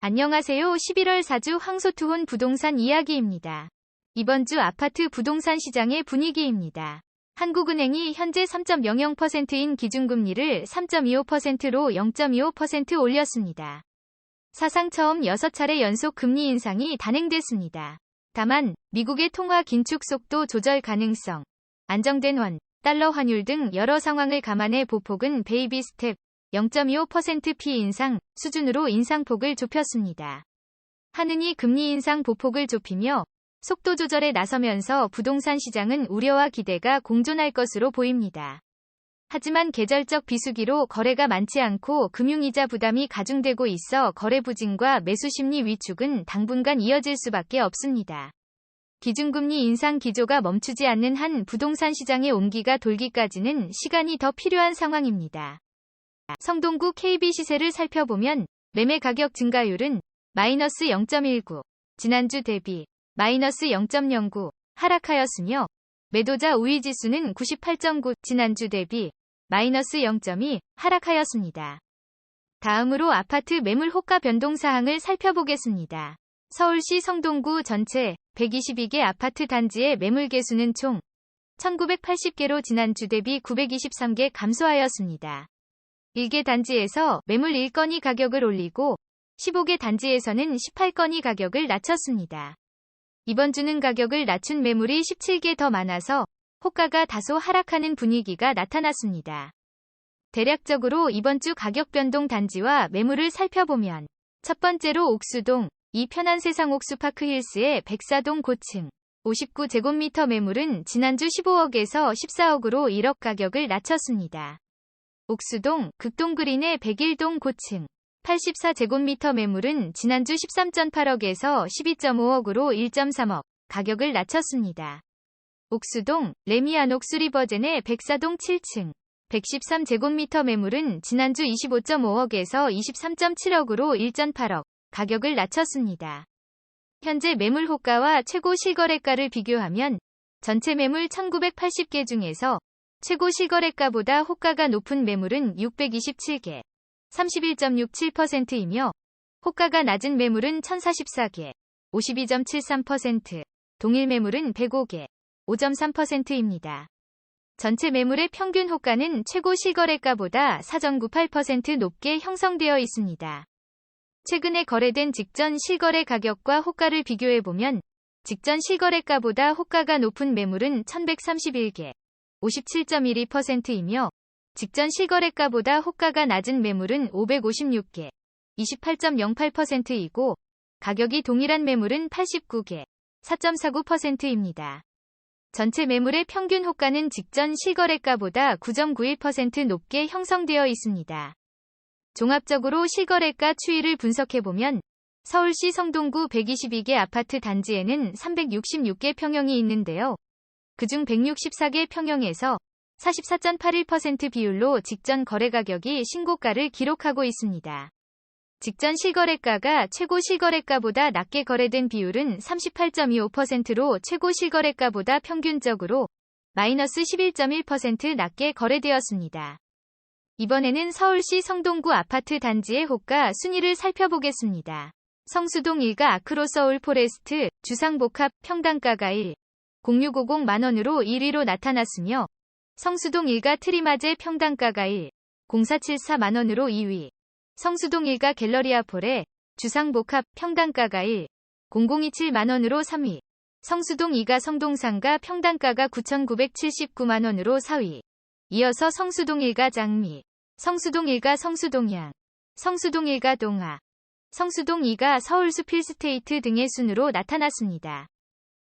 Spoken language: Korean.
안녕하세요. 11월 4주 황소투혼 부동산 이야기입니다. 이번 주 아파트 부동산 시장의 분위기입니다. 한국은행이 현재 3.00%인 기준금리를 3.25%로 0.25% 올렸습니다. 사상 처음 6차례 연속 금리 인상이 단행됐습니다. 다만 미국의 통화 긴축 속도 조절 가능성, 안정된 원, 달러 환율 등 여러 상황을 감안해 보폭은 베이비 스텝 0.25% 피 인상 수준으로 인상폭을 좁혔습니다. 하느니 금리 인상 보폭을 좁히며 속도 조절에 나서면서 부동산 시장은 우려와 기대가 공존할 것으로 보입니다. 하지만 계절적 비수기로 거래가 많지 않고 금융이자 부담이 가중되고 있어 거래 부진과 매수 심리 위축은 당분간 이어질 수밖에 없습니다. 기준금리 인상 기조가 멈추지 않는 한 부동산 시장의 온기가 돌기까지는 시간이 더 필요한 상황입니다. 성동구 KB 시세를 살펴보면 매매 가격 증가율은 마이너스 0.19, 지난주 대비 마이너스 0.09 하락하였으며 매도자 우위 지수는 98.9, 지난주 대비 마이너스 0.2 하락하였습니다. 다음으로 아파트 매물 호가 변동 사항을 살펴보겠습니다. 서울시 성동구 전체 122개 아파트 단지의 매물 개수는 총 1980개로 지난주 대비 923개 감소하였습니다. 1개 단지에서 매물 1건이 가격을 올리고 15개 단지에서는 18건이 가격을 낮췄습니다. 이번 주는 가격을 낮춘 매물이 17개 더 많아서 호가가 다소 하락하는 분위기가 나타났습니다. 대략적으로 이번 주 가격 변동 단지와 매물을 살펴보면 첫 번째로 옥수동, 이 편한 세상 옥수파크 힐스의 백사동 고층 59제곱미터 매물은 지난주 15억에서 14억으로 1억 가격을 낮췄습니다. 옥수동, 극동그린의 101동 고층 84제곱미터 매물은 지난주 13.8억에서 12.5억으로 1.3억 가격을 낮췄습니다. 옥수동, 레미안 옥수리버젠의 백사동 7층 113제곱미터 매물은 지난주 25.5억에서 23.7억으로 1.8억 가격을 낮췄습니다. 현재 매물 호가와 최고 실거래가를 비교하면 전체 매물 1980개 중에서 최고 실거래가보다 호가가 높은 매물은 627개, 31.67%이며 호가가 낮은 매물은 1044개, 52.73%, 동일 매물은 105개, 5.3%입니다. 전체 매물의 평균 호가는 최고 실거래가보다 4.98% 높게 형성되어 있습니다. 최근에 거래된 직전 실거래 가격과 호가를 비교해보면 직전 실거래가보다 호가가 높은 매물은 1131개, 57.12%이며 직전 실거래가보다 호가가 낮은 매물은 556개, 28.08%이고 가격이 동일한 매물은 89개, 4.49%입니다. 전체 매물의 평균 호가는 직전 실거래가보다 9.91% 높게 형성되어 있습니다. 종합적으로 실거래가 추이를 분석해보면 서울시 성동구 122개 아파트 단지에는 366개 평형이 있는데요. 그중 164개 평형에서 44.81% 비율로 직전 거래 가격이 신고가를 기록하고 있습니다. 직전 실거래가가 최고 실거래가보다 낮게 거래된 비율은 38.25%로 최고 실거래가보다 평균적으로 마이너스 11.1% 낮게 거래되었습니다. 이번에는 서울시 성동구 아파트 단지의 호가 순위를 살펴보겠습니다. 성수동 1가 아크로 서울 포레스트 주상복합 평당가가 1, 0650 만원으로 1위로 나타났으며 성수동 1가 트리마제 평당가가 1, 0474 만원으로 2위, 성수동 1가 갤러리아 폴의 주상복합 평당가가 1, 0027 만원으로 3위, 성수동 2가 성동상가 평당가가 9,979만 원으로 4위. 이어서 성수동 1가 장미, 성수동 1가 성수동향, 성수동 1가 동아, 성수동 2가 서울숲 필스테이트 등의 순으로 나타났습니다.